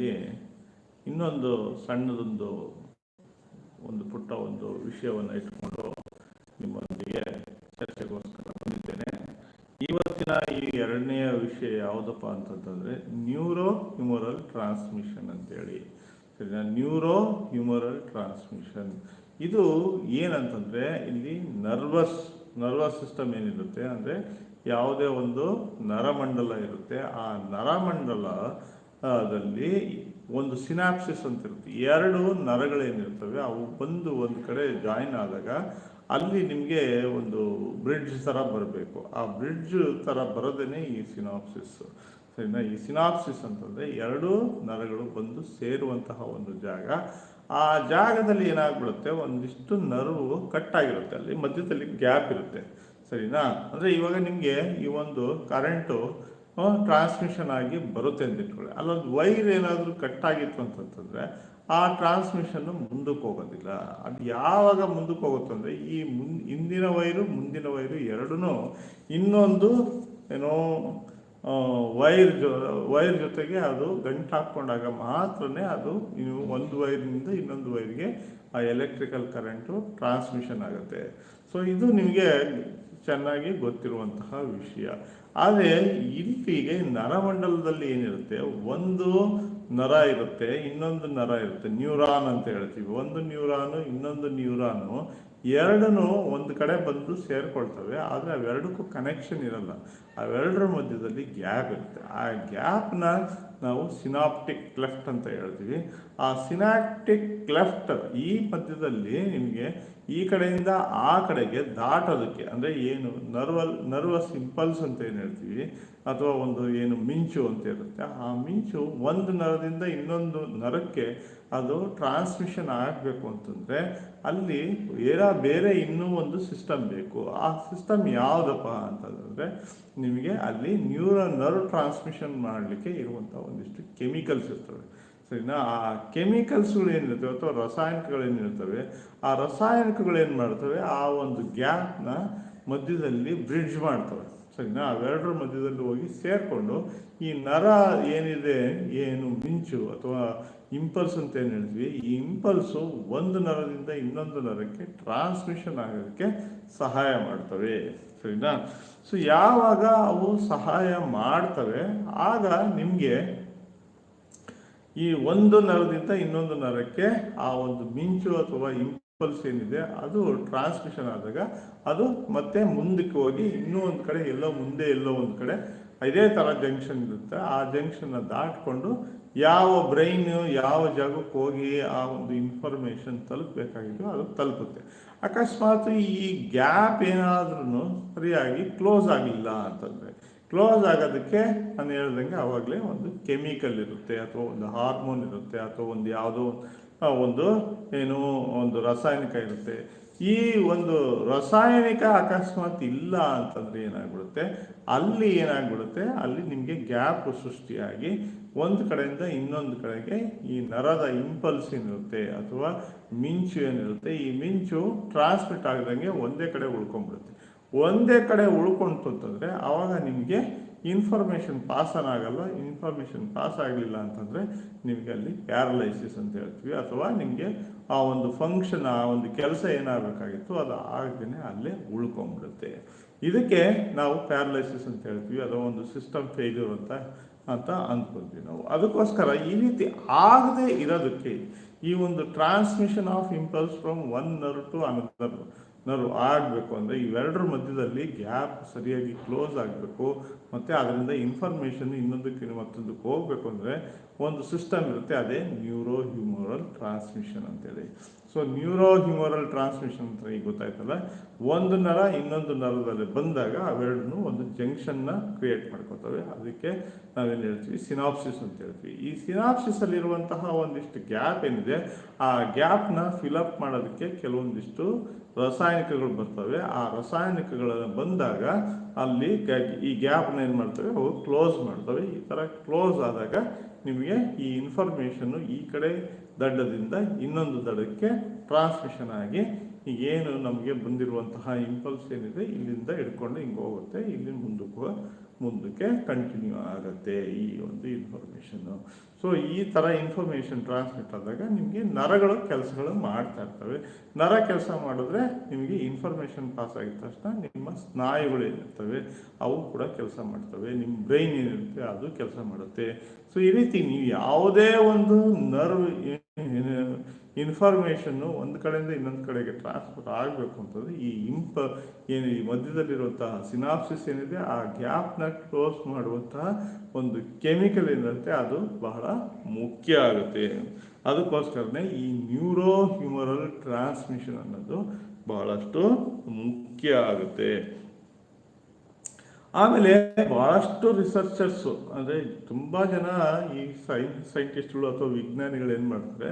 ಮಧ್ಯದಲ್ಲಿ ಇನ್ನೊಂದು ಸಣ್ಣದೊಂದು ಒಂದು ಪುಟ್ಟ ಒಂದು ವಿಷಯವನ್ನು ಇಟ್ಕೊಂಡು ನಿಮ್ಮೊಂದಿಗೆ ಚರ್ಚೆಗೋಸ್ಕರ ಬಂದಿದ್ದೇನೆ. ಇವತ್ತಿನ ಈ ಎರಡನೆಯ ವಿಷಯ ಯಾವುದಪ್ಪ ಅಂತಂತಂದರೆ ನ್ಯೂರೋ ಹ್ಯೂಮರಲ್ ಟ್ರಾನ್ಸ್ಮಿಷನ್ ಅಂತೇಳಿ. ಸರಿನಾ? Neuro humoral transmission. ಇದು ಏನಂತಂದರೆ ಇಲ್ಲಿ ನರ್ವಸ್ ನರ್ವಸ್ ಸಿಸ್ಟಮ್ ಏನಿರುತ್ತೆ ಅಂದರೆ ಯಾವುದೇ ಒಂದು ನರಮಂಡಲ ಇರುತ್ತೆ. ಆ ನರಮಂಡಲ ದಲ್ಲಿ ಒಂದು ಸಿನಾಪ್ಸಿಸ್ ಅಂತ ಇರುತ್ತೆ. ಎರಡು ನರಗಳೇನಿರ್ತವೆ, ಅವು ಬಂದು ಒಂದು ಕಡೆ ಜಾಯಿನ್ ಆದಾಗ ಅಲ್ಲಿ ನಿಮಗೆ ಒಂದು ಬ್ರಿಡ್ಜ್ ಥರ ಬರಬೇಕು. ಆ ಬ್ರಿಡ್ಜ್ ಥರ ಬರೋದೇ ಈ ಸಿನಾಪ್ಸಿಸ್. ಸರಿನಾ? ಈ ಸಿನಾಪ್ಸಿಸ್ ಅಂತಂದರೆ ಎರಡೂ ನರಗಳು ಬಂದು ಸೇರುವಂತಹ ಒಂದು ಜಾಗ. ಆ ಜಾಗದಲ್ಲಿ ಏನಾಗ್ಬಿಡುತ್ತೆ? ಒಂದಿಷ್ಟು ನರವು ಕಟ್ ಆಗಿರುತ್ತೆ ಅಲ್ಲಿ ಮಧ್ಯದಲ್ಲಿ ಗ್ಯಾಪ್ ಇರುತ್ತೆ. ಸರಿನಾ? ಅಂದರೆ ಇವಾಗ ನಿಮಗೆ ಈ ಒಂದು ಕರೆಂಟು ಟ್ರಾನ್ಸ್ಮಿಷನ್ ಆಗಿ ಬರುತ್ತೆ ಅಂತ ಇಟ್ಕೊಳ್ಳಿ. ಅಲ್ಲೊಂದು ವೈರ್ ಏನಾದರೂ ಕಟ್ ಆಗಿತ್ತು ಅಂತಂತಂದ್ರೆ ಆ ಟ್ರಾನ್ಸ್ಮಿಷನ್ ಮುಂದಕ್ಕೆ ಹೋಗೋದಿಲ್ಲ. ಅದು ಯಾವಾಗ ಮುಂದಕ್ಕೆ ಹೋಗುತ್ತೆ ಅಂದರೆ ಈ ಮುನ್, ಹಿಂದಿನ ವೈರು ಮುಂದಿನ ವೈರು ಎರಡೂ ಇನ್ನೊಂದು ಏನೋ ವೈರ್ ಜೊ ವೈರ್ ಜೊತೆಗೆ ಅದು ಗಂಟು ಹಾಕ್ಕೊಂಡಾಗ ಮಾತ್ರನೇ ಅದು ಒಂದು ವೈರ್ನಿಂದ ಇನ್ನೊಂದು ವೈರ್ಗೆ ಆ ಎಲೆಕ್ಟ್ರಿಕಲ್ ಕರೆಂಟು ಟ್ರಾನ್ಸ್ಮಿಷನ್ ಆಗುತ್ತೆ. ಸೊ ಇದು ನಿಮಗೆ ಚೆನ್ನಾಗಿ ಗೊತ್ತಿರುವಂತಹ ವಿಷಯ. ಆದರೆ ಇಂಪಿಗೆ ನರಮಂಡಲದಲ್ಲಿ ಏನಿರುತ್ತೆ? ಒಂದು ನರ ಇರುತ್ತೆ, ಇನ್ನೊಂದು ನರ ಇರುತ್ತೆ. ನ್ಯೂರಾನ್ ಅಂತ ಹೇಳ್ತೀವಿ. ಒಂದು ನ್ಯೂರಾನು, ಇನ್ನೊಂದು ನ್ಯೂರಾನು ಎರಡನ್ನೂ ಒಂದು ಕಡೆ ಬಂದು ಸೇರ್ಕೊಳ್ತವೆ. ಆದರೆ ಅವೆರಡಕ್ಕೂ ಕನೆಕ್ಷನ್ ಇರಲ್ಲ. ಅವೆರಡರ ಮಧ್ಯದಲ್ಲಿ ಗ್ಯಾಪ್ ಇರುತ್ತೆ. ಆ ಗ್ಯಾಪ್ನ ನಾವು ಸಿನಾಪ್ಟಿಕ್ ಕ್ಲೆಫ್ಟ್ ಅಂತ ಹೇಳ್ತೀವಿ. ಆ ಸಿನಾಪ್ಟಿಕ್ ಕ್ಲೆಫ್ಟ್ ಈ ಮಧ್ಯದಲ್ಲಿ ನಿಮಗೆ ಈ ಕಡೆಯಿಂದ ಆ ಕಡೆಗೆ ದಾಟೋದಕ್ಕೆ, ಅಂದರೆ ಏನು ನರ್ವಲ್, ನರ್ವಸ್ ಇಂಪಲ್ಸ್ ಅಂತ ಏನು ಹೇಳ್ತೀವಿ, ಅಥವಾ ಒಂದು ಏನು ಮಿಂಚು ಅಂತ ಇರುತ್ತೆ. ಆ ಮಿಂಚು ಒಂದು ನರದಿಂದ ಇನ್ನೊಂದು ನರಕ್ಕೆ ಅದು ಟ್ರಾನ್ಸ್ಮಿಷನ್ ಆಗಬೇಕು ಅಂತಂದರೆ ಅಲ್ಲಿ ಏರ ಬೇರೆ ಇನ್ನೂ ಒಂದು ಸಿಸ್ಟಮ್ ಬೇಕು. ಆ ಸಿಸ್ಟಮ್ ಯಾವುದಪ್ಪ ಅಂತಂದರೆ ನಿಮಗೆ ಅಲ್ಲಿ ನ್ಯೂರೋ ನರ್ವ್ ಟ್ರಾನ್ಸ್ಮಿಷನ್ ಮಾಡಲಿಕ್ಕೆ ಇರುವಂಥ ಒಂದಿಷ್ಟು ಕೆಮಿಕಲ್ಸ್ ಇರ್ತವೆ. ಸರಿನಾ? ಆ ಕೆಮಿಕಲ್ಸ್ಗಳು ಏನಿರ್ತವೆ ಅಥವಾ ರಾಸಾಯನಿಕಗಳೇನಿರ್ತವೆ ಆ ರಾಸಾಯನಿಕಗಳು ಏನು ಮಾಡ್ತವೆ? ಆ ಒಂದು ಗ್ಯಾಪ್ನ ಮಧ್ಯದಲ್ಲಿ ಬ್ರಿಡ್ಜ್ ಮಾಡ್ತವೆ. ಸರಿನಾ ಅವೆರಡರ ಮಧ್ಯದಲ್ಲಿ ಹೋಗಿ ಸೇರಿಕೊಂಡು ಈ ನರ ಏನಿದೆ, ಏನು ಮಿಂಚು ಅಥವಾ ಇಂಪಲ್ಸ್ ಅಂತ ಏನು ಹೇಳಿದ್ವಿ, ಈ ಇಂಪಲ್ಸು ಒಂದು ನರದಿಂದ ಇನ್ನೊಂದು ನರಕ್ಕೆ ಟ್ರಾನ್ಸ್ಮಿಷನ್ ಆಗೋದಕ್ಕೆ ಸಹಾಯ ಮಾಡ್ತವೆ. ಸರಿನಾ? ಸೊ ಯಾವಾಗ ಅವು ಸಹಾಯ ಮಾಡ್ತವೆ, ಆಗ ನಿಮಗೆ ಈ ಒಂದು ನರದಿಂದ ಇನ್ನೊಂದು ನರಕ್ಕೆ ಆ ಒಂದು ಮಿಂಚು ಅಥವಾ ಇಂಪಲ್ಸ್ ಏನಿದೆ, ಅದು ಟ್ರಾನ್ಸ್ಮಿಷನ್ ಆದಾಗ ಅದು ಮತ್ತೆ ಮುಂದಕ್ಕೆ ಹೋಗಿ ಇನ್ನೂ ಒಂದು ಕಡೆ, ಎಲ್ಲೋ ಮುಂದೆ, ಎಲ್ಲೋ ಒಂದು ಕಡೆ ಇದೇ ಥರ ಜಂಕ್ಷನ್ ಇರುತ್ತೆ. ಆ ಜಂಕ್ಷನ್ನ ದಾಟಿಕೊಂಡು ಯಾವ ಬ್ರೈನ್ ಯಾವ ಜಾಗಕ್ಕೆ ಹೋಗಿ ಆ ಒಂದು ಇನ್ಫಾರ್ಮೇಷನ್ ತಲುಪಬೇಕಾಗಿದ್ದು ಅದು ತಲುಪುತ್ತೆ. ಅಕಸ್ಮಾತ್ ಈ ಗ್ಯಾಪ್ ಏನಾದ್ರೂ ಸರಿಯಾಗಿ ಕ್ಲೋಸ್ ಆಗಿಲ್ಲ ಅಂತಂದರೆ ಕ್ಲೋಸ್ ಆಗೋದಕ್ಕೆ ನಾನು ಹೇಳ್ದಂಗೆ ಆವಾಗಲೇ ಒಂದು ಕೆಮಿಕಲ್ ಇರುತ್ತೆ, ಅಥವಾ ಒಂದು ಹಾರ್ಮೋನ್ ಇರುತ್ತೆ, ಅಥವಾ ಒಂದು ಯಾವುದೋ ಒಂದು ಏನು ಒಂದು ರಾಸಾಯನಿಕ ಇರುತ್ತೆ. ಈ ಒಂದು ರಾಸಾಯನಿಕ ಅಕಸ್ಮಾತ್ ಇಲ್ಲ ಅಂತಂದ್ರೆ ಏನಾಗ್ಬಿಡುತ್ತೆ? ಅಲ್ಲಿ ಏನಾಗ್ಬಿಡುತ್ತೆ? ಅಲ್ಲಿ ನಿಮಗೆ ಗ್ಯಾಪ್ ಸೃಷ್ಟಿಯಾಗಿ ಒಂದು ಕಡೆಯಿಂದ ಇನ್ನೊಂದು ಕಡೆಗೆ ಈ ನರದ ಇಂಪಲ್ಸ್ ಏನಿರುತ್ತೆ ಅಥವಾ ಮಿಂಚು ಏನಿರುತ್ತೆ, ಈ ಮಿಂಚು ಟ್ರಾನ್ಸ್ಮಿಟ್ ಆಗದಂಗೆ ಒಂದೇ ಕಡೆ ಉಳ್ಕೊಂಡ್ಬಿಡುತ್ತೆ. ಒಂದೇ ಕಡೆ ಉಳ್ಕೊಂತು ಆವಾಗ ನಿಮಗೆ ಇನ್ಫಾರ್ಮೇಷನ್ ಪಾಸ್ ಆಗಲ್ಲ ಇನ್ಫಾರ್ಮೇಷನ್ ಪಾಸ್ ಆಗಲಿಲ್ಲ ಅಂತಂದರೆ ನಿಮಗೆ ಅಲ್ಲಿ ಪ್ಯಾರಲೈಸಿಸ್ ಅಂತ ಹೇಳ್ತೀವಿ. ಅಥವಾ ನಿಮಗೆ ಆ ಒಂದು ಫಂಕ್ಷನ್ ಆ ಒಂದು ಕೆಲಸ ಏನಾಗಬೇಕಾಗಿತ್ತು, ಅದು ಆಗದೇ ಅಲ್ಲೇ ಉಳ್ಕೊಂಡ್ಬಿಡುತ್ತೆ ಇದಕ್ಕೆ ನಾವು ಪ್ಯಾರಲೈಸಿಸ್ ಅಂತ ಹೇಳ್ತೀವಿ. ಅಥವಾ ಒಂದು ಸಿಸ್ಟಮ್ ಫೇಲ್ಯೂರ್ ಅಂತ ಅಂತ ಅಂದ್ಕೊಳ್ತೀವಿ ನಾವು. ಅದಕ್ಕೋಸ್ಕರ ಈ ರೀತಿ ಆಗದೆ ಇರೋದಕ್ಕೆ ಈ ಒಂದು transmission of impulse from one ನರ್ to another nerve ಆಗಬೇಕು ಅಂದರೆ ಇವೆರಡರ ಮಧ್ಯದಲ್ಲಿ ಗ್ಯಾಪ್ ಸರಿಯಾಗಿ ಕ್ಲೋಸ್ ಆಗಬೇಕು. ಮತ್ತು ಅದರಿಂದ ಇನ್ಫಾರ್ಮೇಷನ್ ಇನ್ನೊಂದಕ್ಕೆ ಮತ್ತೊಂದಕ್ಕೆ ಹೋಗಬೇಕು ಅಂದರೆ ಒಂದು ಸಿಸ್ಟಮ್ ಇರುತ್ತೆ, ಅದೇ ನ್ಯೂರೋ ಹ್ಯೂಮರಲ್ ಟ್ರಾನ್ಸ್ಮಿಷನ್ ಅಂತೇಳಿ. ಸೊ ನ್ಯೂರೋ ಹ್ಯೂಮರಲ್ ಟ್ರಾನ್ಸ್ಮಿಷನ್ ಅಂತ ಈಗ ಗೊತ್ತಾಯ್ತಲ್ಲ? ಒಂದು ನರ ಇನ್ನೊಂದು ನರದಲ್ಲಿ ಬಂದಾಗ ಅವೆರಡನ್ನೂ ಒಂದು ಜಂಕ್ಷನ್ನ ಕ್ರಿಯೇಟ್ ಮಾಡ್ಕೋತವೆ. ಅದಕ್ಕೆ ನಾವೇನು ಹೇಳ್ತೀವಿ? ಸಿನಾಪ್ಸಿಸ್ ಅಂತ ಹೇಳ್ತೀವಿ. ಈ ಸಿನಾಪ್ಸಿಸಲ್ಲಿರುವಂತಹ ಒಂದಿಷ್ಟು ಗ್ಯಾಪ್ ಏನಿದೆ, ಆ ಗ್ಯಾಪ್ನ ಫಿಲಪ್ ಮಾಡೋದಕ್ಕೆ ಕೆಲವೊಂದಿಷ್ಟು ರಾಸಾಯನಿಕಗಳು ಬರ್ತವೆ. ಆ ರಾಸಾಯನಿಕಗಳ ಬಂದಾಗ ಅಲ್ಲಿ ಈ ಗ್ಯಾಪ್ನ ಏನು ಮಾಡ್ತವೆ? ಅವು ಕ್ಲೋಸ್ ಮಾಡ್ತವೆ. ಈ ಥರ ಕ್ಲೋಸ್ ಆದಾಗ ನಿಮಗೆ ಈ ಇನ್ಫಾರ್ಮೇಷನ್ನು ಈ ಕಡೆ ದಡ್ಡದಿಂದ ಇನ್ನೊಂದು ದಡಕ್ಕೆ ಟ್ರಾನ್ಸ್ಮಿಷನ್ ಆಗಿ ಏನು ನಮಗೆ ಬಂದಿರುವಂತಹ ಇಂಪಲ್ಸ್ ಏನಿದೆ, ಇಲ್ಲಿಂದ ಹಿಡ್ಕೊಂಡು ಹಿಂಗೆ ಹೋಗುತ್ತೆ, ಇಲ್ಲಿ ಮುಂದಕ್ಕೆ ಮುಂದಕ್ಕೆ ಕಂಟಿನ್ಯೂ ಆಗುತ್ತೆ ಈ ಒಂದು ಇನ್ಫಾರ್ಮೇಷನ್ನು ಸೊ ಈ ಥರ ಇನ್ಫಾರ್ಮೇಷನ್ ಟ್ರಾನ್ಸ್ಮಿಟ್ ಆದಾಗ ನಿಮಗೆ ನರಗಳು ಕೆಲಸಗಳು ಮಾಡ್ತಾ ಇರ್ತವೆ. ನರ ಕೆಲಸ ಮಾಡಿದ್ರೆ ನಿಮಗೆ ಇನ್ಫಾರ್ಮೇಷನ್ ಪಾಸ್ ಆಗಿದ ತಕ್ಷಣ ನಿಮ್ಮ ಸ್ನಾಯುಗಳು ಏನಿರ್ತವೆ, ಅವು ಕೂಡ ಕೆಲಸ ಮಾಡ್ತವೆ. ನಿಮ್ಮ ಬ್ರೈನ್ ಏನಿರುತ್ತೆ, ಅದು ಕೆಲಸ ಮಾಡುತ್ತೆ. ಸೊ ಈ ರೀತಿ ನೀವು ಯಾವುದೇ ಒಂದು ನರ್ವ್ ಇನ್ಫಾರ್ಮೇಷನ್ನು ಒಂದು ಕಡೆಯಿಂದ ಇನ್ನೊಂದು ಕಡೆಗೆ ಟ್ರಾನ್ಸ್ಫರ್ ಆಗಬೇಕು ಅಂತಂದರೆ ಈ ಇಂಪ ಏನು ಈ ಮಧ್ಯದಲ್ಲಿರುವಂತಹ ಸಿನಾಪ್ಸಿಸ್ ಏನಿದೆ, ಆ ಗ್ಯಾಪ್ನ ಕ್ಲೋಸ್ ಮಾಡುವಂತಹ ಒಂದು ಕೆಮಿಕಲ್ ಏನಿರುತ್ತೆ, ಅದು ಬಹಳ ಮುಖ್ಯ ಆಗುತ್ತೆ. ಅದಕ್ಕೋಸ್ಕರನೇ ಈ ನ್ಯೂರೋ ಹ್ಯೂಮರಲ್ ಟ್ರಾನ್ಸ್ಮಿಷನ್ ಅನ್ನೋದು ಬಹಳಷ್ಟು ಮುಖ್ಯ ಆಗುತ್ತೆ. ಆಮೇಲೆ ಬಹಳಷ್ಟು ರಿಸರ್ಚರ್ಸು ಅಂದರೆ ತುಂಬ ಜನ ಈ ಸೈಂಟಿಸ್ಟ್ ಸೈಂಟಿಸ್ಟ್ಗಳು ಅಥವಾ ವಿಜ್ಞಾನಿಗಳು ಏನು ಮಾಡ್ತಾರೆ,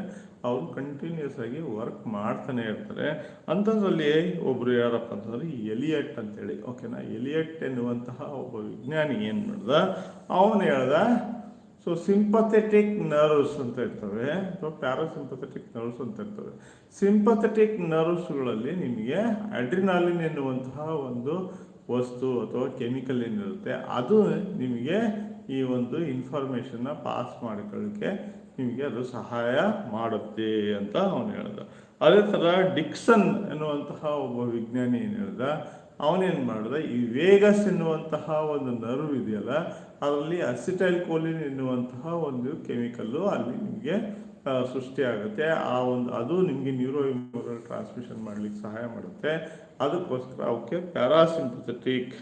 ಅವರು ಕಂಟಿನ್ಯೂಸ್ ಆಗಿ ವರ್ಕ್ ಮಾಡ್ತಾನೆ ಇರ್ತಾರೆ. ಅಂಥದ್ರಲ್ಲಿ ಒಬ್ಬರು ಯಾರಪ್ಪ ಅಂತಂದ್ರೆ ಎಲಿಯಟ್ ಅಂತೇಳಿ. ಓಕೆನಾ ಎಲಿಯಟ್ ಎನ್ನುವಂತಹ ಒಬ್ಬ ವಿಜ್ಞಾನಿ ಏನು ಮಾಡ್ದ? ಅವನು ಹೇಳ್ದ ಸೊ ಸಿಂಪಥೆಟಿಕ್ ನರ್ವ್ಸ್ ಅಂತ ಇರ್ತವೆ, ಅಥವಾ ಪ್ಯಾರಾಸಿಂಪಥೆಟಿಕ್ ನರ್ವ್ಸ್ ಅಂತ ಇರ್ತವೆ. ಸಿಂಪಥೆಟಿಕ್ ನರ್ವ್ಸ್ಗಳಲ್ಲಿ ನಿಮಗೆ ಅಡ್ರಿನಾಲಿನ್ ಎನ್ನುವಂತಹ ಒಂದು ವಸ್ತು ಅಥವಾ ಕೆಮಿಕಲ್ ಏನಿರುತ್ತೆ, ಅದು ನಿಮಗೆ ಈ ಒಂದು ಇನ್ಫಾರ್ಮೇಷನ್ನ ಪಾಸ್ ಮಾಡ್ಕೊಳ್ಳೋಕ್ಕೆ ನಿಮಗೆ ಅದು ಸಹಾಯ ಮಾಡುತ್ತೆ ಅಂತ ಅವನು ಹೇಳಿದ. ಅದೇ ಥರ ಡಿಕ್ಸನ್ ಎನ್ನುವಂತಹ ಒಬ್ಬ ವಿಜ್ಞಾನಿ ಏನು ಹೇಳ್ದ ಅವನೇನು ಮಾಡಿದ? ಈ ವೇಗಸ್ ಎನ್ನುವಂತಹ ಒಂದು ನರ್ವ್ ಇದೆಯಲ್ಲ, ಅದರಲ್ಲಿ ಅಸಿಟೈಲ್ ಕೋಲಿನ್ ಎನ್ನುವಂತಹ ಒಂದು ಕೆಮಿಕಲ್ಲು ಅಲ್ಲಿ ನಿಮಗೆ ಸೃಷ್ಟಿಯಾಗುತ್ತೆ. ಆ ಒಂದು, ಅದು ನಿಮಗೆ ನ್ಯೂರೋ ಇಮ್ಯೂರಲ್ ಟ್ರಾನ್ಸ್ಮಿಷನ್ ಮಾಡಲಿಕ್ಕೆ ಸಹಾಯ ಮಾಡುತ್ತೆ. ಅದಕ್ಕೋಸ್ಕರ ಅವಕ್ಕೆ ಪ್ಯಾರಾಸಿಂಪಥೆಟಿಕ್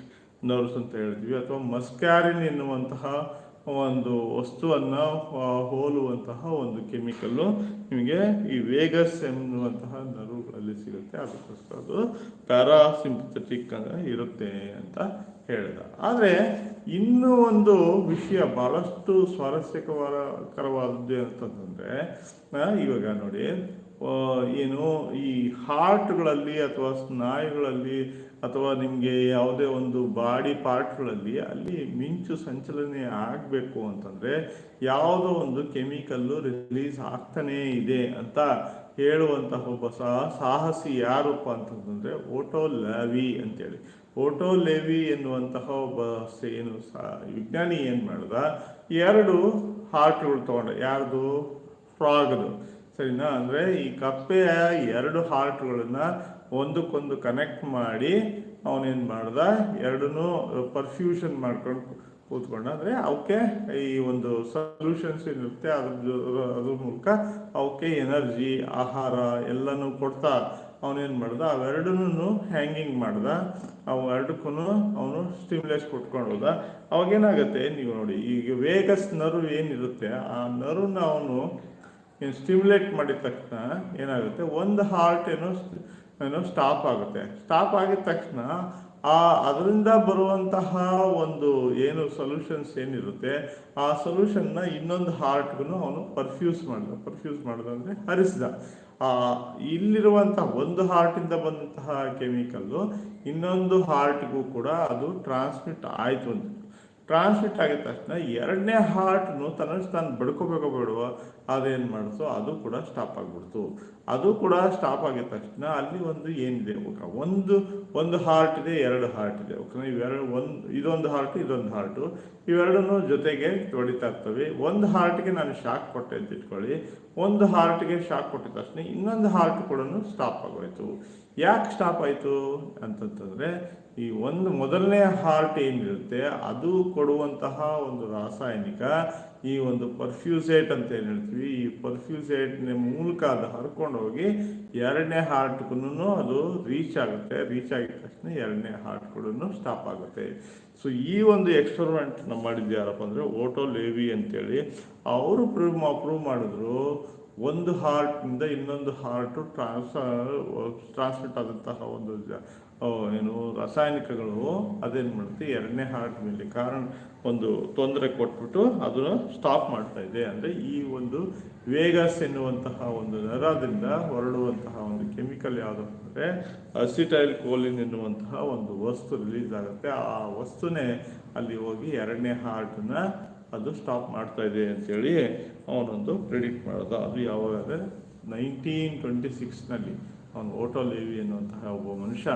ನರ್ವ್ಸ್ ಅಂತ ಹೇಳ್ತೀವಿ, ಅಥವಾ ಮಸ್ಕ್ಯಾರಿನ್ ಎನ್ನುವಂತಹ ಒಂದು ವಸ್ತುವನ್ನು ಹೋಲುವಂತಹ ಒಂದು ಕೆಮಿಕಲ್ಲು ನಿಮಗೆ ಈ ವೇಗಸ್ ಎನ್ನುವಂತಹ ನರುಗಳಲ್ಲಿ ಸಿಗುತ್ತೆ. ಅದಕ್ಕೋಸ್ಕರ ಅದು ಪ್ಯಾರಾಸಿಂಪಥೆಟಿಕ್ ಇರುತ್ತೆ ಅಂತ ಹೇಳಿದ. ಆದರೆ ಇನ್ನೂ ಒಂದು ವಿಷಯ ಬಹಳಷ್ಟು ಸ್ವಾರಸ್ಯಕರವಾದದ್ದು ಅಂತಂದರೆ ಇವಾಗ ನೋಡಿ ಏನು ಈ ಹಾರ್ಟ್ಗಳಲ್ಲಿ ಅಥವಾ ಸ್ನಾಯುಗಳಲ್ಲಿ ಅಥವಾ ನಿಮಗೆ ಯಾವುದೇ ಒಂದು ಬಾಡಿ ಪಾರ್ಟ್ಗಳಲ್ಲಿ ಅಲ್ಲಿ ಮಿಂಚು ಸಂಚಲನೆ ಆಗಬೇಕು ಅಂತಂದರೆ ಯಾವುದೋ ಒಂದು ಕೆಮಿಕಲ್ಲು ರಿಲೀಸ್ ಆಗ್ತಾನೇ ಇದೆ ಅಂತ ಹೇಳುವಂತಹ ಒಬ್ಬ ಸಾಹಸಿ ಯಾರಪ್ಪ ಅಂತಂದರೆ ಓಟೋ ಲ್ಯಾವಿ ಅಂತೇಳಿ. ಓಟೋ ಲೇವಿ ಎನ್ನುವಂತಹ ಒಬ್ಬ ಏನು ವಿಜ್ಞಾನಿ ಏನು ಮಾಡ್ದ? ಎರಡು ಹಾರ್ಟ್ಗಳು ತೊಗೊಂಡ. ಯಾರ್ದು? ಫ್ರಾಗ್ದು. ಸರಿನಾ? ಅಂದರೆ ಈ ಕಪ್ಪೆಯ ಎರಡು ಹಾರ್ಟ್ಗಳನ್ನ ಒಂದಕ್ಕೊಂದು ಕನೆಕ್ಟ್ ಮಾಡಿ ಅವನೇನು ಮಾಡ್ದ? ಎರಡನ್ನೂ ಪರ್ಫ್ಯೂಷನ್ ಮಾಡ್ಕೊಂಡು ಕೂತ್ಕೊಂಡ. ಅಂದರೆ ಅವಕ್ಕೆ ಈ ಒಂದು ಸೊಲ್ಯೂಷನ್ಸ್ ಏನಿರುತ್ತೆ ಅದ್ರ ಅದ್ರ ಮೂಲಕ ಅವಕ್ಕೆ ಎನರ್ಜಿ ಆಹಾರ ಎಲ್ಲನೂ ಕೊಡ್ತಾ ಅವನೇನು ಮಾಡ್ದ? ಅವೆರಡನ್ನೂ ಹ್ಯಾಂಗಿಂಗ್ ಮಾಡ್ದ. ಅವು ಎರಡಕ್ಕೂ ಅವನು ಸ್ಟಿಮ್ಯುಲೇಸ್ ಕೊಟ್ಕೊಂಡು ಹೋದ ಅವಾಗೇನಾಗುತ್ತೆ, ನೀವು ನೋಡಿ, ಈಗ ವೇಗಸ್ ನರು ಏನಿರುತ್ತೆ, ಆ ನರ್ವ್ನ ಅವನು ಏನು ಸ್ಟಿಮ್ಯುಲೇಟ್ ಮಾಡಿದ ತಕ್ಷಣ ಏನಾಗುತ್ತೆ? ಒಂದು ಹಾರ್ಟ್ ಏನೋ ಏನೋ ಸ್ಟಾಪ್ ಆಗುತ್ತೆ. ಸ್ಟಾಪ್ ಆಗಿದ ತಕ್ಷಣ ಆ ಅದರಿಂದ ಬರುವಂತಹ ಒಂದು ಏನು ಸೊಲ್ಯೂಷನ್ಸ್ ಏನಿರುತ್ತೆ? ಆ ಸೊಲ್ಯೂಷನ್ನ ಇನ್ನೊಂದು ಹಾರ್ಟ್ಗೂ ಅವನು ಪರ್ಫ್ಯೂಸ್ ಮಾಡಿದ ಪರ್ಫ್ಯೂಸ್ ಮಾಡ್ದ ಅಂದರೆ ಹರಿಸ್ದ. ಆ ಇಲ್ಲಿರುವಂತಹ ಒಂದು ಹಾರ್ಟಿಂದ ಬಂದಂತಹ ಕೆಮಿಕಲ್ಲು ಇನ್ನೊಂದು ಹಾರ್ಟ್ಗೂ ಕೂಡ ಅದು ಟ್ರಾನ್ಸ್ಮಿಟ್ ಆಯಿತು ಅಂತ. ಟ್ರಾನ್ಸ್ಮಿಟ್ ಆಗಿದ ತಕ್ಷಣ ಎರಡನೇ ಹಾರ್ಟ್ನು ತನ್ನ ತಾನು ಬಡ್ಕೋಬೇಕೋ ಬೇಡುವ, ಅದೇನು ಮಾಡಿತು ಅದು ಕೂಡ ಸ್ಟಾಪ್ ಆಗಿಬಿಡ್ತು. ಅದು ಕೂಡ ಸ್ಟಾಪ್ ಆಗಿದ ತಕ್ಷಣ ಅಲ್ಲಿ ಒಂದು ಏನಿದೆ ಓಕೆ, ಒಂದು ಒಂದು ಹಾರ್ಟ್ ಇದೆ, ಎರಡು ಹಾರ್ಟ್ ಇದೆ. ಓಕೆ ಇವೆರಡು ಒಂದು, ಇದೊಂದು ಹಾರ್ಟ್ ಇದೊಂದು ಹಾರ್ಟು ಇವೆರಡನ್ನೂ ಜೊತೆಗೆ ಹೊಡಿತಾ ಇರ್ತವೆ. ಒಂದು ಹಾರ್ಟ್ಗೆ ನಾನು ಶಾಕ್ ಕೊಟ್ಟೆ ಅಂತ ಇಟ್ಕೊಳ್ಳಿ. ಒಂದು ಹಾರ್ಟ್ಗೆ ಶಾಕ್ ಕೊಟ್ಟಿದ ತಕ್ಷಣ ಇನ್ನೊಂದು ಹಾರ್ಟ್ ಕೂಡ ಸ್ಟಾಪ್ ಆಗೋಯ್ತು. ಯಾಕೆ ಸ್ಟಾಪ್ ಆಯಿತು ಅಂತಂತಂದರೆ ಈ ಒಂದು ಮೊದಲನೇ ಹಾರ್ಟ್ ಏನಿರುತ್ತೆ ಅದು ಕೊಡುವಂತಹ ಒಂದು ರಾಸಾಯನಿಕ ಈ ಒಂದು ಪರ್ಫ್ಯೂಸೇಟ್ ಅಂತ ಏನು ಹೇಳ್ತೀವಿ? ಈ ಪರ್ಫ್ಯೂಸೇಟ್ನ ಮೂಲಕ ಅದು ಹರ್ಕೊಂಡು ಹೋಗಿ ಎರಡನೇ ಹಾರ್ಟ್ಗೂ ಅದು ರೀಚ್ ಆಗುತ್ತೆ. ರೀಚ್ ಆಗಿದ ತಕ್ಷಣ ಎರಡನೇ ಹಾರ್ಟ್ ಕೂಡ ಸ್ಟಾಪ್ ಆಗುತ್ತೆ. ಸೊ ಈ ಒಂದು ಎಕ್ಸ್ಪರಿಮೆಂಟ್ ನಮ್ಮ ಮಾಡಿದ್ದು ಯಾರಪ್ಪ ಅಂದರೆ ಓಟೋ ಲೇವಿ ಅಂತೇಳಿ. ಅವರು ಪ್ರೂವ್ ಪ್ರೂವ್ ಮಾಡಿದ್ರು ಒಂದು ಹಾರ್ಟ್ನಿಂದ ಇನ್ನೊಂದು ಹಾರ್ಟು ಟ್ರಾನ್ಸ್ ಟ್ರಾನ್ಸ್ಮಿಟ್ ಆದಂತಹ ಒಂದು ಏನು ರಾಸಾಯನಿಕಗಳು, ಅದೇನು ಮಾಡುತ್ತೆ ಎರಡನೇ ಹಾರ್ಟ್ ಮೇಲೆ. ಕಾರಣ, ಒಂದು ತೊಂದರೆ ಕೊಟ್ಬಿಟ್ಟು ಅದನ್ನು ಸ್ಟಾಪ್ ಮಾಡ್ತಾ ಇದೆ. ಅಂದರೆ ಈ ಒಂದು ವೇಗಸ್ ಎನ್ನುವಂತಹ ಒಂದು ನರದಿಂದ ಹೊರಡುವಂತಹ ಒಂದು ಕೆಮಿಕಲ್ ಯಾವುದು ಅಂದರೆ ಅಸಿಟೈಲ್ ಕೋಲಿನ್ ಎನ್ನುವಂತಹ ಒಂದು ವಸ್ತು ರಿಲೀಸ್ ಆಗುತ್ತೆ. ಆ ವಸ್ತುನೇ ಅಲ್ಲಿ ಹೋಗಿ ಎರಡನೇ ಹಾರ್ಟನ್ನ ಅದು ಸ್ಟಾಪ್ ಮಾಡ್ತಾ ಇದೆ ಅಂತೇಳಿ ಅವನೊಂದು ಪ್ರಿಡಿಕ್ಟ್ ಮಾಡಿದ. ಅದು ಯಾವಾಗ ನೈನ್ಟೀನ್ ಟ್ವೆಂಟಿ ಸಿಕ್ಸ್ನಲ್ಲಿ ಅವನು ಓಟೋ ಲೇವಿ ಎನ್ನುವಂತಹ ಒಬ್ಬ ಮನುಷ್ಯ,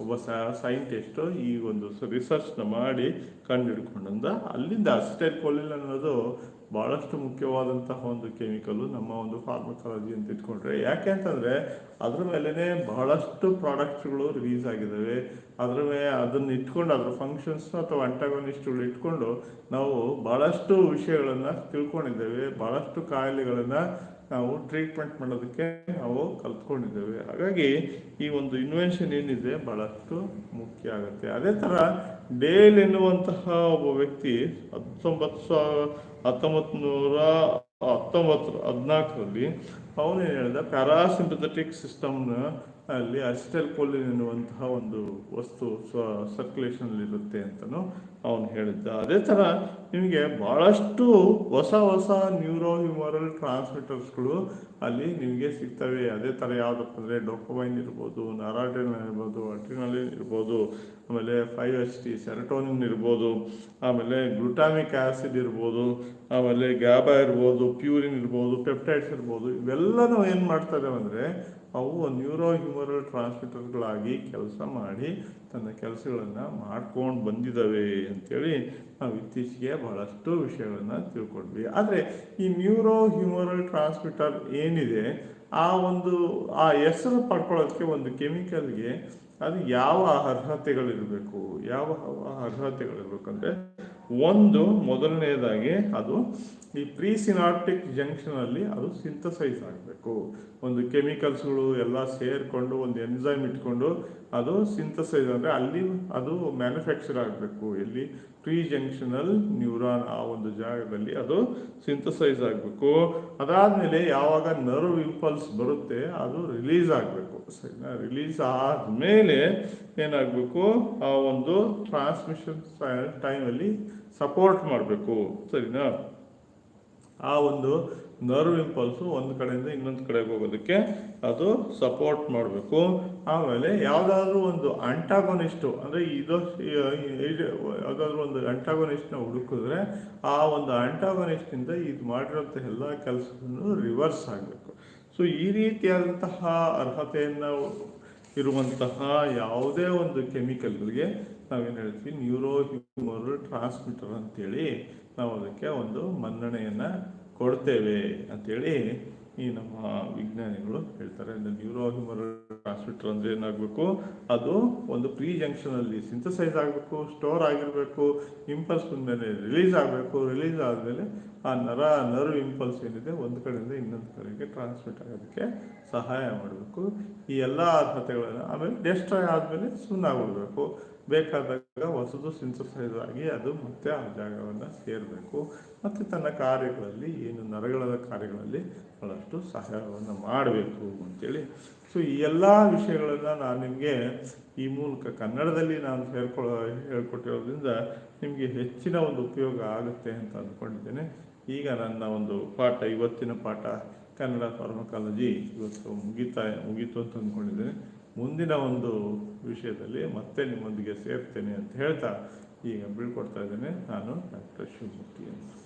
ಒಬ್ಬ ಸೈಂಟಿಸ್ಟು ಈ ಒಂದು ರಿಸರ್ಚ್ನ ಮಾಡಿ ಕಂಡುಹಿಡ್ಕೊಂಡಂದ. ಅಲ್ಲಿಂದ ಅಸಿಟೈಲ್ ಕೊಲಿನ್ ಅನ್ನೋದು ಭಾಳಷ್ಟು ಮುಖ್ಯವಾದಂತಹ ಒಂದು ಕೆಮಿಕಲು ನಮ್ಮ ಒಂದು ಫಾರ್ಮಕಾಲಜಿ ಅಂತ ಇಟ್ಕೊಂಡ್ರೆ. ಯಾಕೆ ಅಂತಂದರೆ ಅದ್ರ ಮೇಲೇ ಬಹಳಷ್ಟು ಪ್ರಾಡಕ್ಟ್ಸ್ಗಳು ರಿಲೀಸ್ ಆಗಿದ್ದಾವೆ ಅದ್ರ ಅದನ್ನು ಇಟ್ಕೊಂಡು, ಅದ್ರ ಫಂಕ್ಷನ್ಸ್ ಅಥವಾ ಅಂಟಾಗೋನಿಸ್ಟ್ಗಳು ಇಟ್ಕೊಂಡು ನಾವು ಭಾಳಷ್ಟು ವಿಷಯಗಳನ್ನು ತಿಳ್ಕೊಂಡಿದ್ದೇವೆ. ಭಾಳಷ್ಟು ಕಾಯಿಲೆಗಳನ್ನು ನಾವು ಟ್ರೀಟ್ಮೆಂಟ್ ಮಾಡೋದಕ್ಕೆ ನಾವು ಕಲ್ತ್ಕೊಂಡಿದ್ದೇವೆ. ಹಾಗಾಗಿ ಈ ಒಂದು ಇನ್ವೆನ್ಷನ್ ಏನಿದೆ ಭಾಳಷ್ಟು ಮುಖ್ಯ ಆಗುತ್ತೆ. ಅದೇ ಥರ ಡೇಲ್ ಎನ್ನುವಂತಹ ಒಬ್ಬ ವ್ಯಕ್ತಿ ಹತ್ತೊಂಬತ್ತು ಸಾವಿರ, ಹತ್ತೊಂಬತ್ತು ನೂರ ಹತ್ತೊಂಬತ್ತು ಹದಿನಾಲ್ಕರಲ್ಲಿ ಅವನೇನು ಹೇಳಿದ ಪ್ಯಾರಾಸಿಂಪಥೆಟಿಕ್ ಸಿಸ್ಟಮ್ನ ಅಲ್ಲಿ ಅಸ್ಟೆಲ್ ಕೋಲಿನ್ ಎನ್ನುವಂತಹ ಒಂದು ವಸ್ತು ಸ್ವ ಸರ್ಕ್ಯುಲೇಷನ್ ಇರುತ್ತೆ ಅಂತಲೂ ಅವನು ಹೇಳಿದ್ದ. ಅದೇ ಥರ ನಿಮಗೆ ಭಾಳಷ್ಟು ಹೊಸ ಹೊಸ ನ್ಯೂರೋ ಹ್ಯೂಮರಲ್ ಟ್ರಾನ್ಸ್ಮಿಟರ್ಸ್ಗಳು ಅಲ್ಲಿ ನಿಮಗೆ ಸಿಗ್ತವೆ. ಅದೇ ಥರ ಯಾವುದಪ್ಪ ಅಂದರೆ ಡೋಪಮೈನ್ ಇರ್ಬೋದು ನಾರಾಟಿನ್ ಇರ್ಬೋದು ಅಟ್ರಿನಲಿನ್ ಇರ್ಬೋದು, ಆಮೇಲೆ ಫೈವ್ ಎಚ್ ಟಿ ಸೆರಟೋನಿನ್ ಇರ್ಬೋದು, ಆಮೇಲೆ ಗ್ಲುಟಾಮಿಕ್ ಆ್ಯಸಿಡ್ ಇರ್ಬೋದು, ಆಮೇಲೆ ಗ್ಯಾಬಾ ಇರ್ಬೋದು ಪ್ಯೂರಿನ್ ಇರ್ಬೋದು ಪೆಪ್ಟೈಡ್ಸ್ ಇರ್ಬೋದು ಇವೆಲ್ಲನೂ ಏನು ಮಾಡ್ತದೆ ಅಂದರೆ ಅವು ನ್ಯೂರೋ ಹ್ಯೂಮರಲ್ ಟ್ರಾನ್ಸ್ಮಿಟರ್ಗಳಾಗಿ ಕೆಲಸ ಮಾಡಿ ತನ್ನ ಕೆಲಸಗಳನ್ನು ಮಾಡ್ಕೊಂಡು ಬಂದಿದ್ದಾವೆ ಅಂತೇಳಿ ನಾವು ಇತ್ತೀಚೆಗೆ ಬಹಳಷ್ಟು ವಿಷಯಗಳನ್ನು ತಿಳ್ಕೊಂಡ್ವಿ. ಆದರೆ ಈ ನ್ಯೂರೋ ಹ್ಯೂಮರಲ್ ಟ್ರಾನ್ಸ್ಮಿಟರ್ ಏನಿದೆ, ಆ ಒಂದು, ಆ ಹೆಸರು ಪಡ್ಕೊಳ್ಳೋದಕ್ಕೆ ಒಂದು ಕೆಮಿಕಲ್ಗೆ ಅದು ಯಾವ ಅರ್ಹತೆಗಳಿರಬೇಕು? ಯಾವ ಅರ್ಹತೆಗಳಿರ್ಬೇಕು ಅಂದರೆ ಒಂದು ಮೊದಲನೇದಾಗಿ ಅದು ಈ ಪ್ರೀ ಸಿನಾಪ್ಟಿಕ್ ಜಂಕ್ಷನಲ್ಲಿ ಅದು ಸಿಂಥಸೈಸ್ ಆಗಬೇಕು. ಒಂದು ಕೆಮಿಕಲ್ಸ್ಗಳು ಎಲ್ಲ ಸೇರಿಕೊಂಡು, ಒಂದು ಎನ್ಸೈಮ್ ಇಟ್ಕೊಂಡು ಅದು ಸಿಂಥಸೈಸ್ ಅಂದರೆ ಅಲ್ಲಿ ಅದು ಮ್ಯಾನುಫ್ಯಾಕ್ಚರ್ ಆಗಬೇಕು. ಎಲ್ಲಿ ಪ್ರೀ ಜಂಕ್ಷನಲ್ ನ್ಯೂರಾನ್ ಆ ಒಂದು ಜಾಗದಲ್ಲಿ ಅದು ಸಿಂಥಸೈಸ್ ಆಗಬೇಕು. ಅದಾದಮೇಲೆ ಯಾವಾಗ ನರ್ವ್ ಇಂಪಲ್ಸ್ ಬರುತ್ತೆ, ಅದು ರಿಲೀಸ್ ಆಗಬೇಕು. ಸರಿನಾ? ರಿಲೀಸ್ ಆದಮೇಲೆ ಏನಾಗಬೇಕು? ಆ ಒಂದು ಟ್ರಾನ್ಸ್ಮಿಷನ್ ಟೈಮಲ್ಲಿ ಸಪೋರ್ಟ್ ಮಾಡಬೇಕು. ಸರಿನಾ? ಆ ಒಂದು ನರ್ವ್ ಇಂಪಲ್ಸು ಒಂದು ಕಡೆಯಿಂದ ಇನ್ನೊಂದು ಕಡೆಗೆ ಹೋಗೋದಕ್ಕೆ ಅದು ಸಪೋರ್ಟ್ ಮಾಡಬೇಕು. ಆಮೇಲೆ ಯಾವುದಾದ್ರೂ ಒಂದು ಅಂಟಾಗೋನಿಸ್ಟು ಅಂದರೆ ಇದು ಯಾವುದಾದ್ರೂ ಒಂದು ಅಂಟಾಗೋನಿಸ್ಟ್ನ ಹುಡುಕಿದ್ರೆ ಆ ಒಂದು ಅಂಟಾಗೋನಿಸ್ಟಿಂದ ಇದು ಮಾಡಿರೋಂಥ ಎಲ್ಲ ಕೆಲಸವನ್ನು ರಿವರ್ಸ್ ಆಗಬೇಕು. ಸೊ ಈ ರೀತಿಯಾದಂತಹ ಅರ್ಹತೆಯನ್ನು ಇರುವಂತಹ ಯಾವುದೇ ಒಂದು ಕೆಮಿಕಲ್ಗಳಿಗೆ ನಾವೇನು ಹೇಳ್ತೀವಿ ನ್ಯೂರೋ ಹ್ಯೂಮರಲ್ ಟ್ರಾನ್ಸ್ಮಿಟರ್ ಅಂತೇಳಿ ನಾವು ಅದಕ್ಕೆ ಒಂದು ಮನ್ನಣೆಯನ್ನು ಕೊಡ್ತೇವೆ ಅಂತೇಳಿ ಈ ನಮ್ಮ ವಿಜ್ಞಾನಿಗಳು ಹೇಳ್ತಾರೆ. ನ್ಯೂರೋ ಹ್ಯೂಮರಲ್ ಟ್ರಾನ್ಸ್ಮಿಟರ್ ಅಂದರೆ ಏನಾಗಬೇಕು? ಅದು ಒಂದು ಪ್ರೀ ಜಂಕ್ಷನಲ್ಲಿ ಸಿಂಥಸೈಸ್ ಆಗಬೇಕು ಸ್ಟೋರ್ ಆಗಿರಬೇಕು ಇಂಪಲ್ಸ್ ಮೇಲೆ ರಿಲೀಸ್ ಆಗಬೇಕು ರಿಲೀಸ್ ಆದಮೇಲೆ ಆ ನರ ನರ್ವ್ ಇಂಪಲ್ಸ್ ಏನಿದೆ ಒಂದು ಕಡೆಯಿಂದ ಇನ್ನೊಂದು ಕಡೆಗೆ ಟ್ರಾನ್ಸ್ಮಿಟ್ ಆಗೋದಕ್ಕೆ ಸಹಾಯ ಮಾಡಬೇಕು. ಈ ಎಲ್ಲ ಅರ್ಹತೆಗಳನ್ನು ಆಮೇಲೆ ಡೆಸ್ಟ್ರಾಯ್ ಆದಮೇಲೆ ಸುಮ್ಮನಾಗ್ಬಿಡ್ಬೇಕು ಬೇಕಾದಾಗ ಹೊಸದು ಸಿಂಥಸೈಸ್ ಆಗಿ ಅದು ಮತ್ತೆ ಆ ಜಾಗವನ್ನು ಸೇರಬೇಕು. ಮತ್ತು ತನ್ನ ಕಾರ್ಯಗಳಲ್ಲಿ ಏನು ನರಗಳ ಕಾರ್ಯಗಳಲ್ಲಿ ಬಹಳಷ್ಟು ಸಹಾಯವನ್ನು ಮಾಡಬೇಕು ಅಂತೇಳಿ. ಸೊ ಈ ಎಲ್ಲ ವಿಷಯಗಳನ್ನು ನಾನು ನಿಮಗೆ ಈ ಮೂಲಕ ಕನ್ನಡದಲ್ಲಿ ನಾನು ಸೇರ್ಕೊಳ್ಳೋ ಹೇಳ್ಕೊಟ್ಟಿರೋದ್ರಿಂದ ನಿಮಗೆ ಹೆಚ್ಚಿನ ಒಂದು ಉಪಯೋಗ ಆಗುತ್ತೆ ಅಂತ ಅಂದ್ಕೊಂಡಿದ್ದೇನೆ ಈಗ ನನ್ನ ಒಂದು ಪಾಠ, ಇವತ್ತಿನ ಪಾಠ ಕನ್ನಡ ಫಾರ್ಮಕಾಲಜಿ ಇವತ್ತು ಮುಗಿತಾ, ಮುಗೀತು ಅಂತ ಅಂದ್ಕೊಂಡಿದ್ದೇನೆ ಮುಂದಿನ ಒಂದು ವಿಷಯದಲ್ಲಿ ಮತ್ತೆ ನಿಮ್ಮೊಂದಿಗೆ ಸೇರ್ತೇನೆ ಅಂತ ಹೇಳ್ತಾ ಈಗ ಬೀಳ್ಕೊಡ್ತಾ ಇದ್ದೇನೆ. ನಾನು ಡಾಕ್ಟರ್ ಶಿವಮೂರ್ತಿ ಅಂತ.